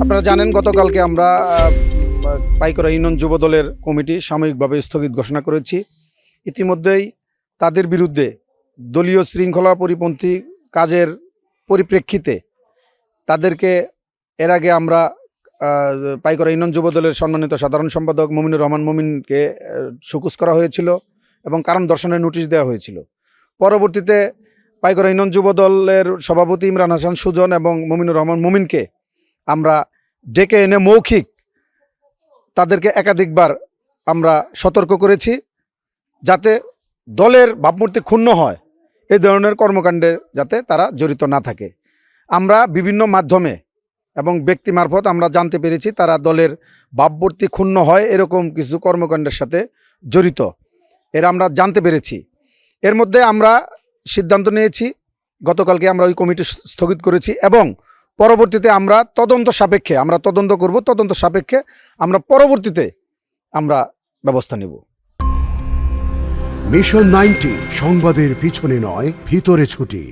আপনারা জানেন, গতকালকে আমরা পাইকরা ইউনিয়ন যুব দলের কমিটি সাময়িকভাবে স্থগিত ঘোষণা করেছি। ইতিমধ্যেই তাদের বিরুদ্ধে দলীয় শৃঙ্খলা পরিপন্থী কাজের পরিপ্রেক্ষিতে তাদেরকে এর আগে আমরা পাইকরা ইউনিয়ন যুব দলের সম্মানিত সাধারণ সম্পাদক মমিনুর রহমান মমিনকে সুকুস করা হয়েছিল এবং কারণ দর্শনের নোটিশ দেওয়া হয়েছিল। পরবর্তীতে পাইকরা ইউনিয়ন যুব দলের সভাপতি ইমরান হাসান সুজন এবং মমিনুর রহমান মমিনকে আমরা ডেকে এনে মৌখিক তাদেরকে একাধিকবার আমরা সতর্ক করেছি যাতে দলের ভাবমূর্তি ক্ষুণ্ণ হয় এই ধরনের কর্মকাণ্ডে যাতে তারা জড়িত না থাকে। আমরা বিভিন্ন মাধ্যমে এবং ব্যক্তি মারফত আমরা জানতে পেরেছি তারা দলের ভাবমূর্তি ক্ষুণ্ণ হয়, এরকম কিছু কর্মকাণ্ডের সাথে জড়িত। এর আমরা জানতে পেরেছি। এর মধ্যে আমরা সিদ্ধান্ত নিয়েছি, গতকালকে আমরা ওই কমিটি স্থগিত করেছি এবং পরবর্তীতে আমরা তদন্ত সাপেক্ষে, আমরা তদন্ত করব, তদন্ত সাপেক্ষে আমরা পরবর্তীতে আমরা ব্যবস্থা নেব। মিশন নাইনটি সংবাদের পিছনে নয়, ভিতরে ছুটি।